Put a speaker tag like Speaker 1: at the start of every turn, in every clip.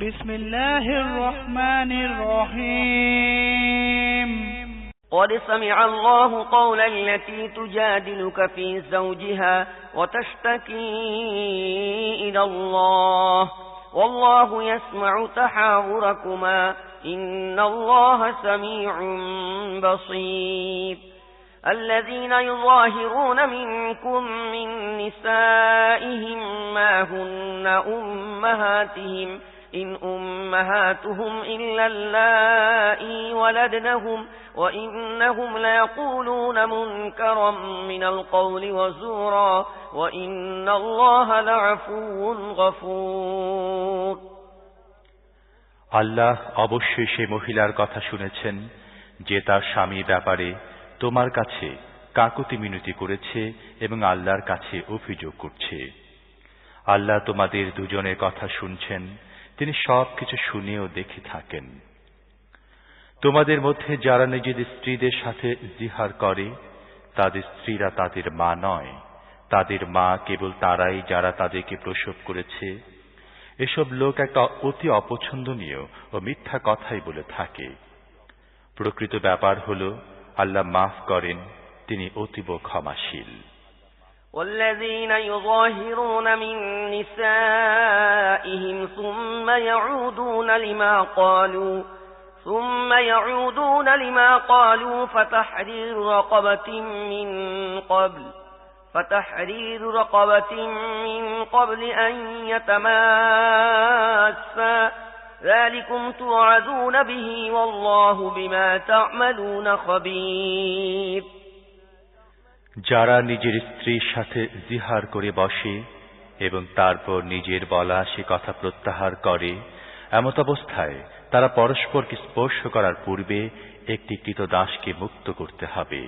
Speaker 1: بسم الله الرحمن الرحيم قد سمع الله قول التي تجادلك في زوجها وتشتكي إلى الله والله يسمع تحاوركما إن الله سميع بصير الذين يظاهرون منكم من نسائهم ما هن أمهاتهم إن أمهاتهم إلا اللائي ولدنهم وإنهم ليقولون منكرا من القول وزورا وإن الله لعفو غفور
Speaker 2: আল্লাহ অবশ্যই সে মহিলার কথা শুনেছেন যে তার স্বামী ব্যাপারে তোমার কাছে কাকুতি মিনতি করেছে এবং আল্লাহর কাছে অভিযোগ করছে আল্লাহ তোমাদের দুজনের কথা শুনছেন তিনি সব কিছু শুনে ও দেখে থাকেন তোমাদের মধ্যে যারা নিজেদের স্ত্রীদের সাথে জিহার করে তাদের স্ত্রীরা তাদের মা নয় তাদের মা কেবল তারাই যারা তাদেরকে প্রসব করেছে এসব লোক একটা অতি অপছন্দনীয় ও মিথ্যা কথাই বলে থাকে প্রকৃত ব্যাপার হল আল্লাহ মাফ করেন তিনি অতীব ক্ষমাশীল
Speaker 1: والذين يظاهرون من نسائهم ثم يعودون لما قالوا ثم يعودون لما قالوا فتحرير رقبة من قبل فتحرير رقبة من قبل أن يتماسا ذلكم توعدون به والله بما تعملون خبير
Speaker 2: যারা নিজের স্ত্রীর সাথে জিহার করে বসে এবং তারপর নিজের বলা সে কথা প্রত্যাহার করে এমত অবস্থায় তারা পরস্পরকে স্পর্শ করার পূর্বে একটি কৃত দাসকে মুক্ত করতে হবে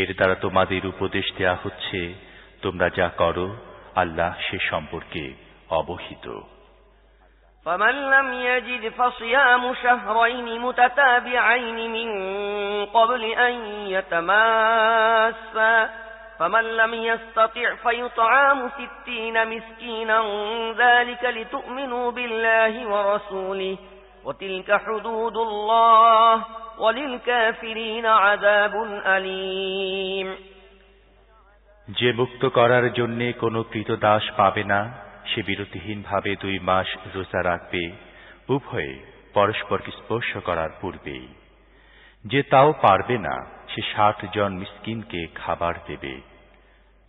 Speaker 2: এর দ্বারা তোমাদের উপদেশ দেয়া হচ্ছে তোমরা যা করো আল্লাহ সে সম্পর্কে অবহিত
Speaker 1: فمن لم يجد فصيام شهرين متتابعين من قبل أن يتماسا فمن لم يستطع فيطعام ستين مسكينا ذلك لتؤمنوا بالله ورسوله وتلك حدود الله وللكافرين عذاب أليم
Speaker 2: যে مكتو قرار جنه كنو كريتو داش না সে বিরতিহীনভাবে দুই মাস রোজা রাখবে উভয়ে পরস্পরকে স্পর্শ করার পূর্বেই যে তাও পারবে না সে ষাট জন মিসকিনকে খাবার দেবে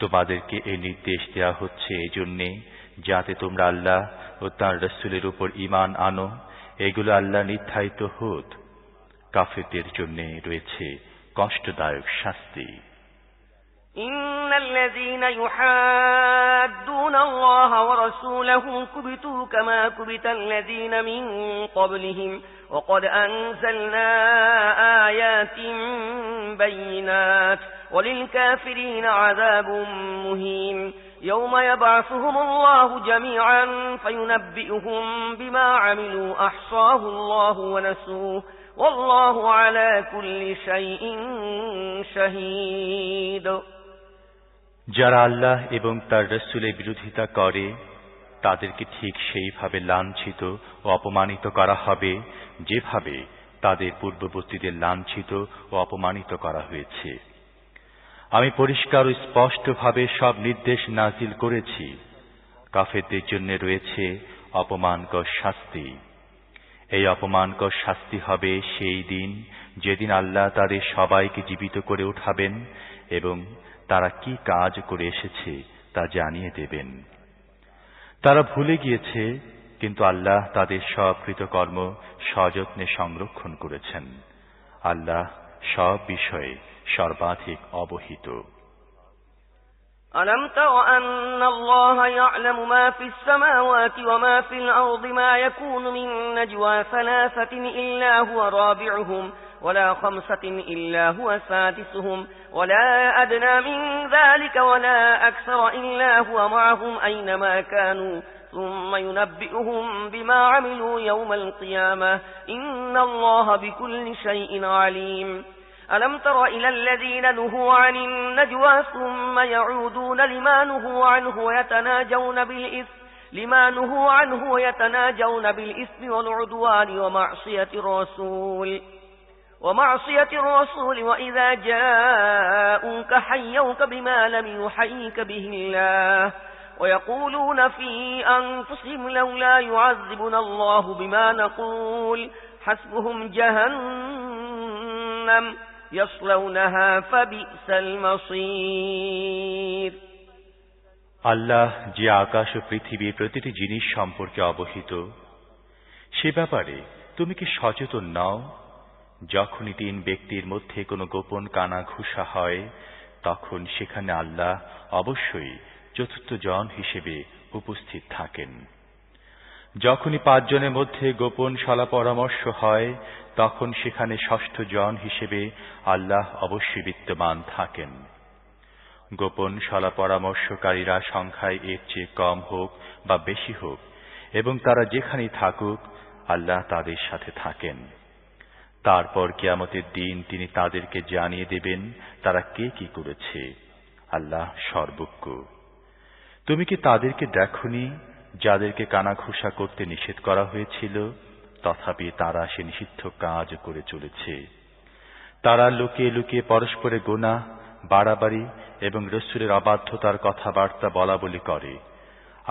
Speaker 2: তোমাদেরকে এই নির্দেশ দেয়া হচ্ছে এজন্যে যাতে তোমরা আল্লাহ ও তাঁর রসুলের উপর ইমান আনো এগুলো আল্লাহ নির্ধারিত হোত কাফেরদের জন্যে রয়েছে কষ্টদায়ক শাস্তি
Speaker 1: إن الذين يحادون الله ورسوله كبتوا كما كبت الذين من قبلهم وقد أنزلنا آيات بينات وللكافرين عذاب مهين يوم يبعثهم الله جميعا فينبئهم بما عملوا أحصاه الله ونسوه والله على كل شيء شهيد
Speaker 2: যারা আল্লাহ এবং তার রসুলের বিরোধিতা করে তাদেরকে ঠিক সেইভাবে লাঞ্ছিত ও অপমানিত করা হবে যেভাবে তাদের পূর্ববর্তীদের লাঞ্ছিত ও অপমানিত করা হয়েছে আমি পরিষ্কার ও স্পষ্টভাবে সব নির্দেশ নাজিল করেছি কাফেরদের জন্য রয়েছে অপমানকর শাস্তি এই অপমানকর শাস্তি হবে সেই দিন যেদিন আল্লাহ তাদের সবাইকে জীবিত করে উঠাবেন এবং তারা কি কাজ করে এসেছে তা জানিয়ে দেবেন তারা ভুলে গিয়েছে কিন্তু আল্লাহ তাদের সব কৃতকর্ম সযত্নে সংরক্ষণ করেছেন আল্লাহ সব বিষয়ে সর্বাধিক অবহিত
Speaker 1: ألم تر أن الله يعلم ما في السماوات وما في الأرض ما يكون من نجوى ثلاثة إلا هو رابعهم ۖ ولا خمسة إلا هو سادسهم ولا أدنى من ذلك ولا أكثر إلا هو معهم أينما كانوا ثم ينبئهم بما عملوا يوم القيامة إن الله بكل شيء عليم ألم تر إلى الذين نهوا عن النجوى ثم يعودون لما نهوا عنه ويتناجون بالإثم لما نهوا عنه ويتناجون بالإثم والعدوان ومعصية الرسول ومعصية الرسول وإذا جاءوك حيوك بما لم يحييك به الله ويقولون في أنفسهم لولا يعذبنا الله بما نقول حسبهم جهنم يصلونها فبئس المصير
Speaker 2: আল্লাহ যে আকাশ ও পৃথিবীর প্রতিটি জিনিস সম্পর্কে অবহিত সে ব্যাপারে তুমি কি সচেতন নাও যখনই তিন ব্যক্তির মধ্যে কোনো গোপন কানা ঘুষা হয় তখন সেখানে আল্লাহ অবশ্যই চতুর্থ জন হিসেবে উপস্থিত থাকেন যখনই পাঁচজনের মধ্যে গোপন সলা পরামর্শ হয় তখন সেখানে ষষ্ঠ জন হিসেবে আল্লাহ অবশ্যই বিদ্যমান থাকেন গোপন সলা পরামর্শকারীরা সংখ্যায় এর চেয়ে কম হোক বা বেশি হোক এবং তারা যেখানেই থাকুক আল্লাহ তাদের সাথে থাকেন তারপর কেয়ামতের দিন তিনি তাদেরকে জানিয়ে দেবেন তারা কে কি করেছে আল্লাহ সর্বজ্ঞ তুমি কি তাদেরকে দেখো যাদেরকে কানাঘুষা করতে নিষেধ করা হয়েছিল তথাপি তারা সে নিষিদ্ধ কাজ করে চলেছে তারা লুকিয়ে লুকিয়ে পরস্পরে গোনা বাড়াবাড়ি এবং রসুরের অবাধ্যতার কথাবার্তা বলা বলি করে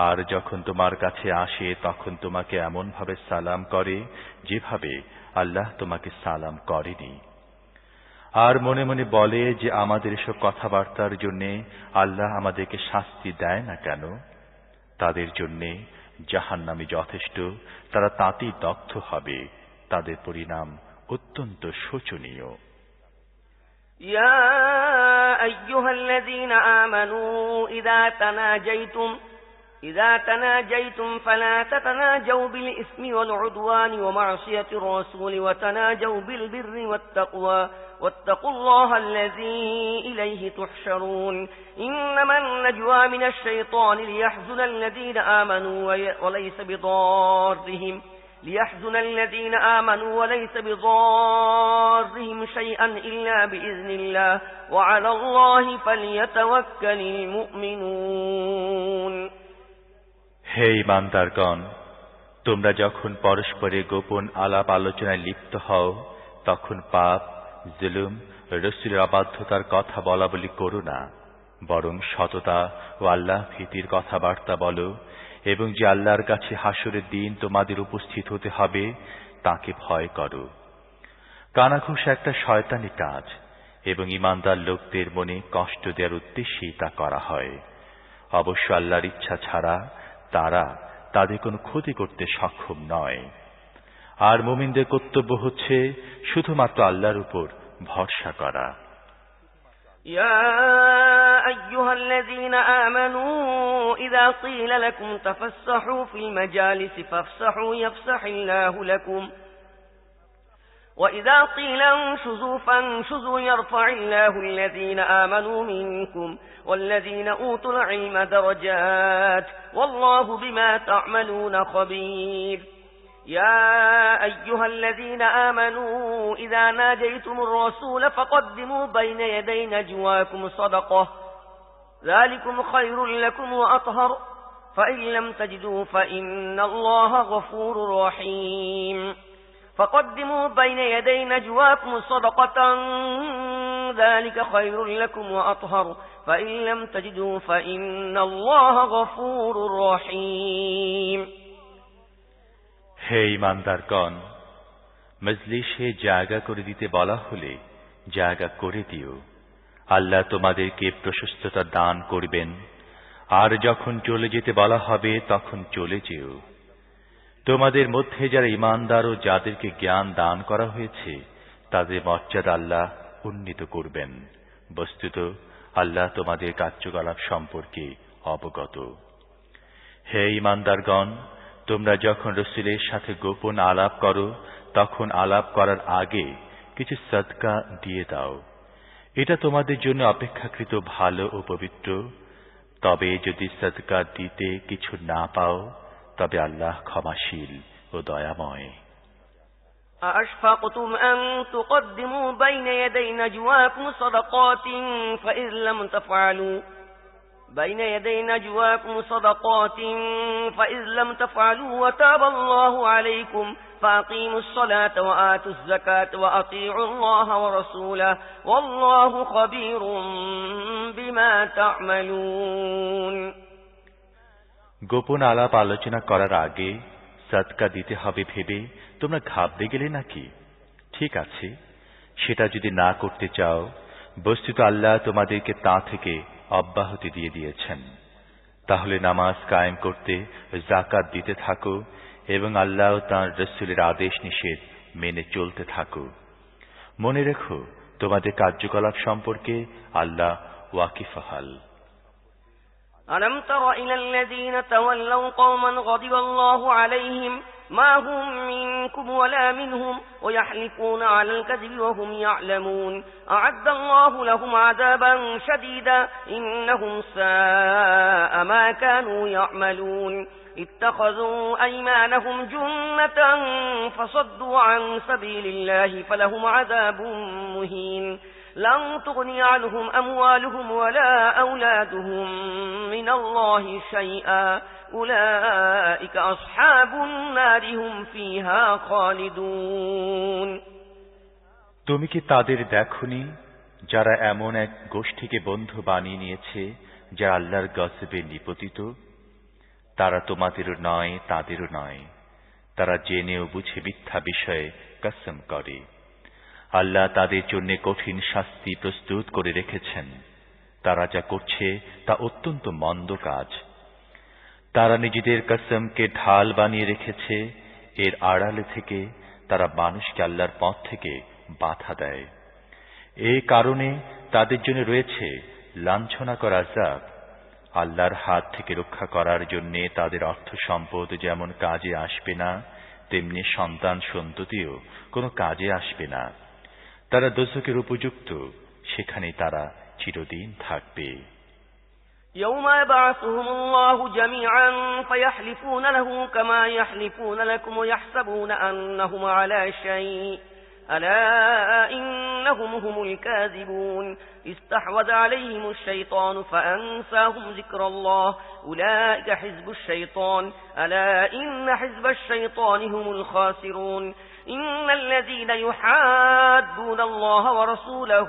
Speaker 2: আর যখন তোমার কাছে আসে তখন তোমাকে এমনভাবে সালাম করে যেভাবে আল্লাহ তোমাকে সালাম করেনি আর মনে মনে বলে যে আমাদের এসব কথাবার্তার জন্যে আল্লাহ আমাদেরকে শাস্তি দেয় না কেন তাদের জন্যে জাহান নামে যথেষ্ট তারা তাঁতেই দগ্ধ হবে তাদের পরিণাম অত্যন্ত শোচনীয়
Speaker 1: يا ايها الذين امنوا اذا تناجيتم إذا تناجيتم فلا تتناجوا بالإثم والعدوان ومعصية الرسول وتناجوا بالبر والتقوى واتقوا الله الذي إليه تحشرون إنما النجوى من الشيطان ليحزن الذين آمنوا وليس بضارهم ليحزن الذين آمنوا وليس بضارهم شيئا إلا بإذن الله وعلى الله فليتوكل المؤمنون
Speaker 2: হে ইমানদারগণ তোমরা যখন পরস্পরে গোপন আলাপ আলোচনায় লিপ্ত হও তখন পাপ জুলুম রসুলের অবাধ্যতার কথা বলা বলি করো না বরং সততা ও আল্লাহ ভীতির কথাবার্তা বলো এবং যে আল্লাহর কাছে হাসুরের দিন তোমাদের উপস্থিত হতে হবে তাকে ভয় করো কানাঘুষ একটা শয়তানি কাজ এবং ইমানদার লোকদের মনে কষ্ট দেওয়ার উদ্দেশ্যেই তা করা হয় অবশ্য আল্লাহর ইচ্ছা ছাড়া তারা তাদের কোনো ক্ষতি করতে সক্ষম নয় আর মোমিনদের কর্তব্য হচ্ছে শুধুমাত্র আল্লাহর উপর ভরসা করা
Speaker 1: يا أيها الذين آمنوا إذا قيل لكم تفسحوا في المجالس فافسحوا يفسح الله لكم وإذا قيل انشزوا فانشزوا يرفع الله الذين آمنوا منكم والذين أوتوا العلم درجات والله بما تعملون خبير يا أيها الذين آمنوا إذا ناجيتم الرسول فقدموا بين يدي نجواكم صدقة ذلكم خير لكم وأطهر فإن لم تجدوا فإن الله غفور رحيم فقدموا بين يدي نجواكم صدقة ذلك خير لكم وأطهر فإن لم تجدوا فإن الله غفور رحيم
Speaker 2: হে ইমানদারগণ মজলিসে জায়গা করে দিতে বলা হলে জায়গা করে দিও আল্লাহ তোমাদেরকে প্রশস্ততা দান করবেন আর যখন চলে যেতে বলা হবে তখন চলে যেও তোমাদের মধ্যে যারা ইমানদার ও যাদেরকে জ্ঞান দান করা হয়েছে তাদের মর্যাদা আল্লাহ উন্নীত করবেন বস্তুত আল্লাহ তোমাদের কার্যকলাপ সম্পর্কে অবগত হে ইমানদারগণ তোমরা যখন রসুলের সাথে গোপন আলাপ করো তখন আলাপ করার আগে কিছু সৎকা দিয়ে দাও এটা তোমাদের জন্য অপেক্ষাকৃত ভালো ও পবিত্র তবে যদি সৎকা দিতে কিছু না পাও তবে আল্লাহ ক্ষমাশীল ও দয়াময়
Speaker 1: أأشفقتم أن تقدموا بين يدي نجواكم صدقات فإذ لم تفعلوا بين يدي نجواكم صدقات فإذ لم تفعلوا وتاب الله عليكم فأقيموا الصلاة وآتوا الزكاة وأطيعوا الله ورسوله والله خبير بما تعملون
Speaker 2: গোপন আলাপ আলোচনা করার আগে সৎকা দিতে হবে ভেবে তোমরা ঘাবড়ে গেলে নাকি ঠিক আছে সেটা যদি না করতে চাও বস্তুত আল্লাহ তোমাদেরকে তা থেকে অব্যাহতি দিয়ে দিয়েছেন তাহলে নামাজ কায়েম করতে জাকাত দিতে থাকো এবং আল্লাহ তাঁর রসুলের আদেশ নিষেধ মেনে চলতে থাকো মনে রেখো তোমাদের কার্যকলাপ সম্পর্কে আল্লাহ ওয়াকিফাহাল
Speaker 1: ألم تر إلى الذين تولوا قوما غضب الله عليهم ما هم منكم ولا منهم ويحلفون على الكذب وهم يعلمون أعد الله لهم عذابا شديدا إنهم ساء ما كانوا يعملون اتخذوا أيمانهم جنة فصدوا عن سبيل الله فلهم عذاب مهين لن تغني عنهم أموالهم ولا أولادهم من الله شيئا أولئك أصحاب النار هم فيها خالدون
Speaker 2: তুমি কি তাদের দেখনি যারা এমন এক গোষ্ঠীকে বন্ধু বানিয়ে নিয়েছে যা আল্লাহর গসবে নিপতিত তারা তোমাদেরও নয় তাদেরও নয় তারা জেনেও বুঝে মিথ্যা বিষয়ে কসম করে আল্লাহ তাদের জন্য কঠিন শাস্তি প্রস্তুত করে রেখেছেন তারা যা করছে তা অত্যন্ত মন্দ কাজ তারা নিজেদের কসমকে ঢাল বানিয়ে রেখেছে এর আড়ালে থেকে তারা মানুষকে আল্লাহর পথ থেকে বাধা দেয় এই কারণে তাদের জন্য রয়েছে লাঞ্ছনা করা যাক আল্লাহর হাত থেকে রক্ষা করার জন্য তাদের অর্থ সম্পদ যেমন কাজে আসবে না তেমনি সন্তান সন্ততিও কোনো কাজে আসবে না তারা দোজখের উপযুক্ত সেখানে তারা চিরদিন থাকবে
Speaker 1: يوم يبعثهم الله جميعا فيحلفون له كما يحلفون لكم ويحسبون أنهم على شيء ألا إن أنهم هم الكاذبون استحوذ عليهم الشيطان فأنساهم ذكر الله أولئك حزب الشيطان ألا إن حزب الشيطان هم الخاسرون إن الذين يحادون الله ورسوله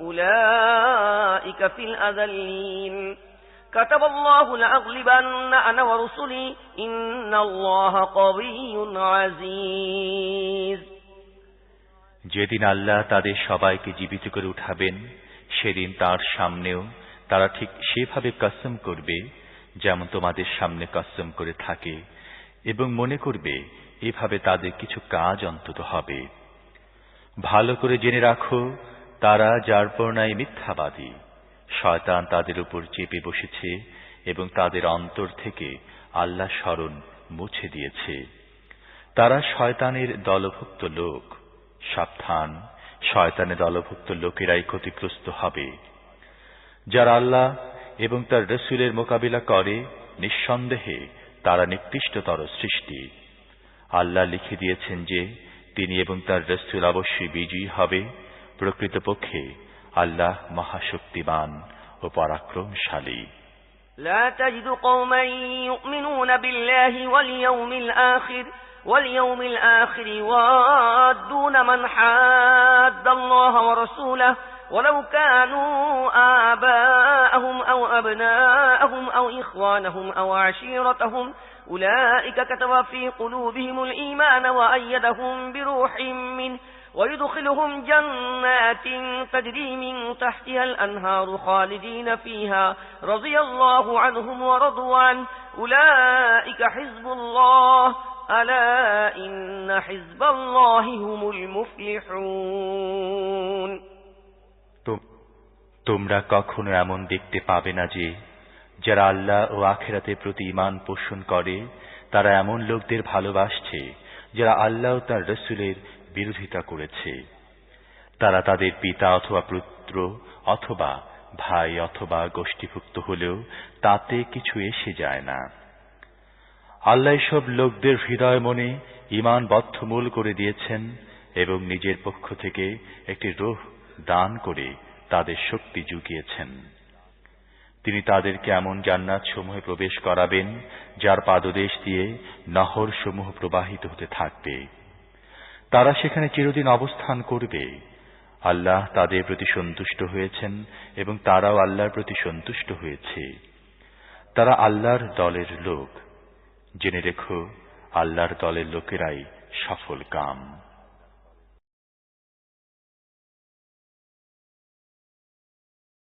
Speaker 1: أولئك في الأذلين كتب الله لأغلبن أنا ورسلي إن الله قوي عزيز
Speaker 2: যেদিন আল্লাহ তাদের সবাইকে জীবিত করে উঠাবেন সেদিন তার সামনেও তারা ঠিক সেভাবে কসম করবে যেমন তোমাদের সামনে কসম করে থাকে এবং মনে করবে এভাবে তাদের কিছু কাজ অন্তত হবে ভালো করে জেনে রাখো তারা যার পর্ণায় মিথ্যাবাদী শয়তান তাদের উপর চেপে বসেছে এবং তাদের অন্তর থেকে আল্লাহ স্মরণ মুছে দিয়েছে তারা শয়তানের দলভুক্ত লোক সাবধান শয়তানে দলভুক্ত লোকেরাই ক্ষতিগ্রস্ত হবে যারা আল্লাহ এবং তার রসুলের মোকাবিলা করে নিঃসন্দেহে তারা নিকৃষ্টতর সৃষ্টি আল্লাহ লিখে দিয়েছেন যে তিনি এবং তার রসুল অবশ্যই বিজয়ী হবে প্রকৃতপক্ষে আল্লাহ মহাশক্তিমান ও পরাক্রমশালী
Speaker 1: لا تجد قوما يؤمنون بالله واليوم الآخر واليوم الآخر يوادون من حاد الله ورسوله ولو كانوا آباءهم أو أبناءهم أو إخوانهم أو عشيرتهم أولئك كتب في قلوبهم الإيمان وأيدهم بروح منه ويدخلهم جنات تجري من تحتها الأنهار خالدين فيها رضي الله عنهم ورضوا عنه أولئك حزب الله ألا إن حزب الله هم المفلحون
Speaker 2: তোমরা কখনো এমন দেখতে পাবে না যে যারা আল্লাহ ও আখেরাতের প্রতি ইমান পোষণ করে তারা এমন লোকদের ভালোবাসছে যারা আল্লাহ ও তার রসুলের বিরোধিতা করেছে তারা তাদের পিতা অথবা পুত্র অথবা ভাই অথবা গোষ্ঠীভুক্ত হলেও তাতে কিছু এসে যায় না আল্লাহ সব লোকদের হৃদয় মনে ইমান বদ্ধমূল করে দিয়েছেন এবং নিজের পক্ষ থেকে একটি রোহ দান করে তাদের শক্তি জুগিয়েছেন তিনি তাদেরকে এমন জান্নাত সমূহে প্রবেশ করাবেন যার পাদদেশ দিয়ে নহর সমূহ প্রবাহিত হতে থাকবে তারা সেখানে চিরদিন অবস্থান করবে আল্লাহ তাদের প্রতি সন্তুষ্ট হয়েছেন এবং তারাও আল্লাহর প্রতি সন্তুষ্ট হয়েছে তারা আল্লাহর দলের লোক জেনে রেখো আল্লাহর দলের লোকেরাই সফল কাম